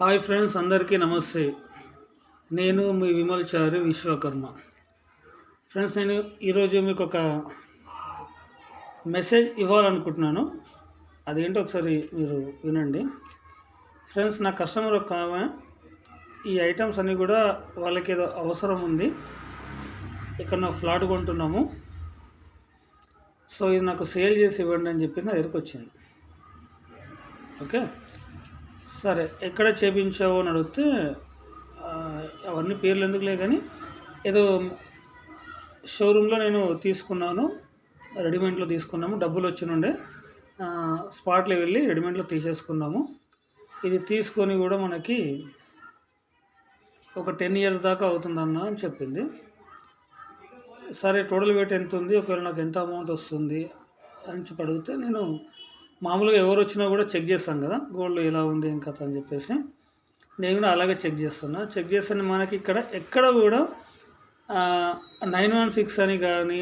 Hi friends అందరికీ నమస్తే. నేను మీ విమల్ చారి విశ్వకర్మ. ఫ్రెండ్స్ నేను ఈరోజు మీకు ఒక మెసేజ్ ఇవ్వాలనుకుంటున్నాను. అదేంటో ఒకసారి మీరు వినండి. ఫ్రెండ్స్ నా కస్టమర్ ఒక ఆమె. ఈ ఐటమ్స్ అన్నీ కూడా వాళ్ళకి ఏదో అవసరం ఉంది. ఇక్కడ నా ఫ్లాట్ కొంటున్నాము. సో ఇది నాకు సేల్ చేసి ఇవ్వండి అని చెప్పి నా దగ్గరికి వచ్చింది. ఓకే? సరే ఎక్కడ చేపించావు అని అడిగితే అవన్నీ పేర్లు ఎందుకులే కానీ ఏదో షోరూంలో నేను తీసుకున్నాను రెడీమేడ్లో తీసుకున్నాము డబ్బులు వచ్చినుండే స్పాట్లో వెళ్ళి రెడీమేడ్లో తీసేసుకున్నాము. ఇది తీసుకొని కూడా మనకి ఒక టెన్ ఇయర్స్ దాకా అవుతుందన్న అని చెప్పింది. సరే టోటల్ వెయిట్ ఎంత ఉంది? ఒకవేళ నాకు ఎంత అమౌంట్ వస్తుంది అని చెప్పి అడిగితే నేను మామూలుగా ఎవరు వచ్చినా కూడా చెక్ చేస్తాం కదా గోల్డ్ ఎలా ఉంది ఏం కథ అని చెప్పేసి. నేను కూడా అలాగే చెక్ చేస్తున్నా. చెక్ చేస్తాను మనకి ఇక్కడ ఎక్కడ కూడా నైన్ వన్ సిక్స్ అని కానీ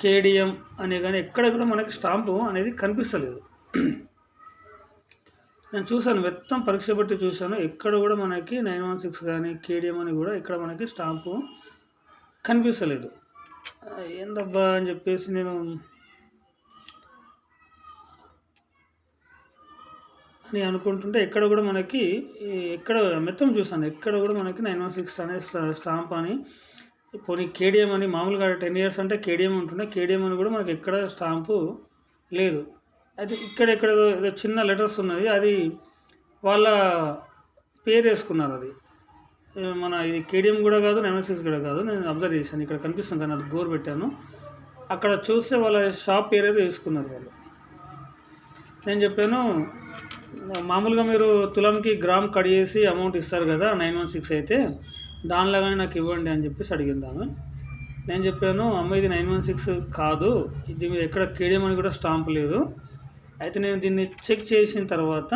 కేడిఎం అని కానీ ఎక్కడ కూడా మనకి స్టాంపు అనేది కనిపిస్తలేదు. నేను చూశాను మొత్తం పరీక్ష బట్టి చూశాను. ఎక్కడ కూడా మనకి నైన్ వన్ సిక్స్ కానీ కేడిఎం అని కూడా ఇక్కడ మనకి స్టాంపు కనిపిస్తలేదు. ఏందబ్బా అని చెప్పేసి నేను అని అనుకుంటుంటే ఎక్కడ కూడా మనకి ఎక్కడ మొత్తం చూసాను ఎక్కడ కూడా మనకి నైన్ వన్ సిక్స్ అనే స్టాంప్ అని పోనీ కేడిఎం అని మామూలుగా టెన్ ఇయర్స్ అంటే కేడిఎం ఉంటుండే. కేడిఎం అని కూడా మనకి ఎక్కడ స్టాంపు లేదు. అయితే ఇక్కడ ఇక్కడ ఏదో చిన్న లెటర్స్ ఉన్నది. అది వాళ్ళ పేరు వేసుకున్నారు అది. మన ఇది కేడిఎం కూడా కాదు నైన్ వన్ సిక్స్ కూడా కాదు. నేను అబ్జర్వ్ చేశాను. ఇక్కడ కనిపిస్తుంది కానీ అది గోర్ పెట్టాను. అక్కడ చూస్తే వాళ్ళ షాప్ పేరు ఏదో వేసుకున్నారు వాళ్ళు. నేను చెప్పాను మామూలుగా మీరు తులంకి గ్రామ్ కట్ చేసి అమౌంట్ ఇస్తారు కదా నైన్ వన్ సిక్స్ అయితే దానిలాగానే నాకు ఇవ్వండి అని చెప్పేసి అడిగిందాను నేను చెప్పాను అమ్మ ఇది నైన్ వన్ సిక్స్ కాదు ఇది మీరు ఎక్కడ కేడియం అని కూడా స్టాంప్ లేదు. అయితే నేను దీన్ని చెక్ చేసిన తర్వాత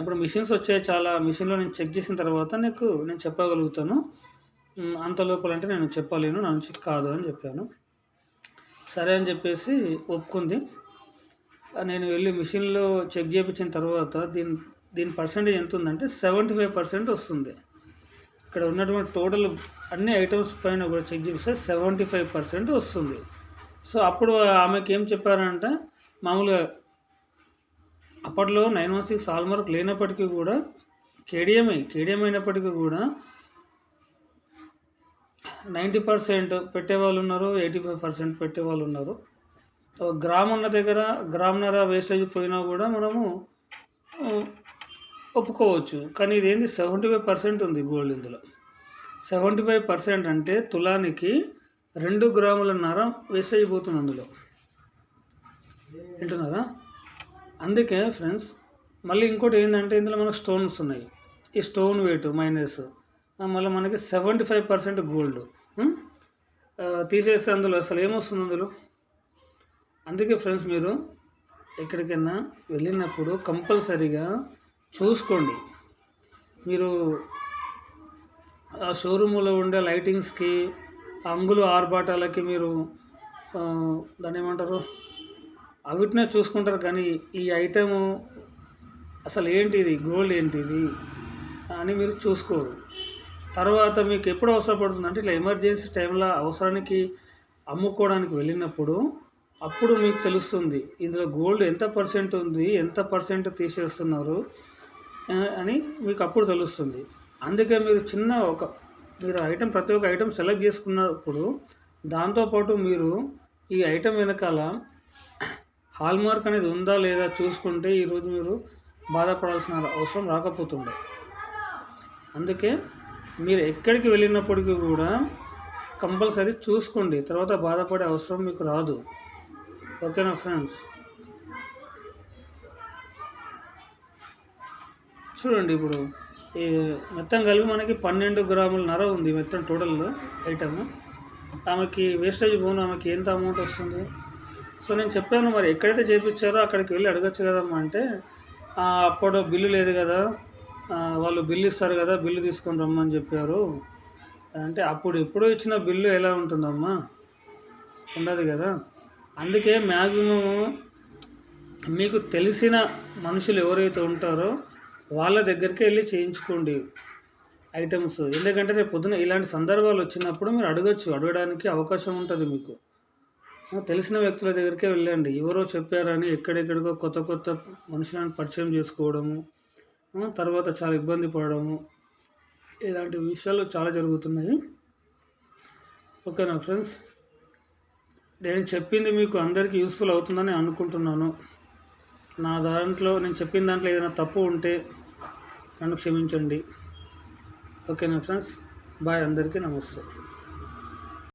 ఇప్పుడు మిషన్స్ వచ్చాయి చాలా మిషన్లో నేను చెక్ చేసిన తర్వాత నీకు నేను చెప్పగలుగుతాను. అంత లోపల అంటే నేను చెప్పలేను నా నుంచి కాదు అని చెప్పాను. సరే అని చెప్పేసి ఒప్పుకుంది. నేను వెళ్ళి మిషన్లో చెక్ చేయించిన తర్వాత దీని దీని పర్సంటేజ్ ఎంత ఉందంటే సెవెంటీ ఫైవ్ పర్సెంట్ వస్తుంది. ఇక్కడ ఉన్నటువంటి టోటల్ అన్ని ఐటమ్స్ పైన కూడా చెక్ చేపిస్తే సెవెంటీ ఫైవ్ పర్సెంట్ వస్తుంది. సో అప్పుడు ఆమెకి ఏం చెప్పారంటే మామూలుగా అప్పట్లో నైన్ వన్ సిక్స్ ఆల్మార్క్ లేనప్పటికీ కూడా కేడిఎంఐ కేడిఎం అయినప్పటికీ కూడా నైంటీ పర్సెంట్ పెట్టేవాళ్ళు ఉన్నారు ఎయిటీ ఫైవ్ పర్సెంట్ పెట్టేవాళ్ళు ఉన్నారు. ఒక గ్రామ్ దగ్గర గ్రామ్నర వేస్టేజ్ పోయినా కూడా మనము ఒప్పుకోవచ్చు. కానీ ఇదేంది? సెవెంటీ ఫైవ్ పర్సెంట్ ఉంది గోల్డ్ ఇందులో. సెవెంటీ ఫైవ్ పర్సెంట్ అంటే తులానికి రెండు గ్రాముల నర వేస్టేజ్ పోతుంది అందులో. వింటున్నారా? అందుకే ఫ్రెండ్స్ మళ్ళీ ఇంకోటి ఏంటంటే ఇందులో మనకు స్టోన్స్ ఉన్నాయి. ఈ స్టోన్ వెయిట్ మైనస్ మళ్ళీ మనకి సెవెంటీ ఫైవ్ పర్సెంట్ గోల్డ్. తీసేస్తే అందులో అసలు ఏమొస్తుంది అందులో? అందుకే ఫ్రెండ్స్ మీరు ఎక్కడికైనా వెళ్ళినప్పుడు కంపల్సరీగా చూసుకోండి. మీరు ఆ షోరూంలో ఉండే లైటింగ్స్కి అంగులు ఆర్భాటాలకి మీరు దాన్ని ఏమంటారు? అవిటినే చూసుకుంటారు. కానీ ఈ ఐటెము అసలు ఏంటిది? గోల్డ్ ఏంటిది? అని మీరు చూసుకోరు. తర్వాత మీకు ఎప్పుడు అవసరపడుతుందంటే ఇట్లా ఎమర్జెన్సీ టైంలో అవసరానికి అమ్ముకోవడానికి వెళ్ళినప్పుడు అప్పుడు మీకు తెలుస్తుంది ఇందులో గోల్డ్ ఎంత పర్సెంట్ ఉంది ఎంత పర్సెంట్ తీసేస్తున్నారు అని మీకు అప్పుడు తెలుస్తుంది. అందుకే మీరు చిన్న ఒక మీరు ఐటెం ప్రతి ఒక్క ఐటెం సెలెక్ట్ చేసుకున్నప్పుడు దాంతోపాటు మీరు ఈ ఐటెం వెనకాల హాల్మార్క్ అనేది ఉందా లేదా చూసుకుంటే ఈరోజు మీరు బాధపడాల్సిన అవసరం రాకపోతుండే. అందుకే మీరు ఎక్కడికి వెళ్ళినప్పటికీ కూడా కంపల్సరీ చూసుకోండి తర్వాత బాధపడే అవసరం మీకు రాదు. ఓకేనా ఫ్రెండ్స్. చూడండి ఇప్పుడు ఈ మొత్తం కలిపి మనకి పన్నెండు గ్రాముల నర ఉంది మొత్తం టోటల్ ఐటమ్ ఆమెకి వేస్టేజ్ పోను ఆమెకి ఎంత అమౌంట్ వస్తుంది? సో నేను చెప్పాను మరి ఎక్కడైతే చేయించారో అక్కడికి వెళ్ళి అడగచ్చు కదమ్మా అంటే అప్పుడు బిల్లు లేదు కదా వాళ్ళు బిల్లు ఇస్తారు కదా బిల్లు తీసుకొని రమ్మని చెప్పారు. అంటే అప్పుడు ఎప్పుడు ఇచ్చిన బిల్లు ఎలా ఉంటుందమ్మా? ఉండదు కదా. అందుకే మ్యాక్సిమం మీకు తెలిసిన మనుషులు ఎవరైతే ఉంటారో వాళ్ళ దగ్గరికి వెళ్ళి చేయించుకోండి ఐటమ్స్. ఎందుకంటే రేపు పొద్దున ఇలాంటి సందర్భాలు వచ్చినప్పుడు మీరు అడగచ్చు అడగడానికి అవకాశం ఉంటుంది మీకు. తెలిసిన వ్యక్తుల దగ్గరికే వెళ్ళండి. ఎవరో చెప్పారని ఎక్కడెక్కడికో కొత్త కొత్త మనుషులను పరిచయం చేసుకోవడము తర్వాత చాలా ఇబ్బంది పడడము ఇలాంటి విషయాలు చాలా జరుగుతున్నాయి. ఓకేనా ఫ్రెండ్స్? నేను చెప్పింది మీకు అందరికీ యూస్ఫుల్ అవుతుందని అనుకుంటున్నాను. నా దాంట్లో నేను చెప్పిన దాంట్లో ఏదైనా తప్పు ఉంటే నన్ను క్షమించండి. ఓకేనా ఫ్రెండ్స్? బాయ్ అందరికీ నమస్తే.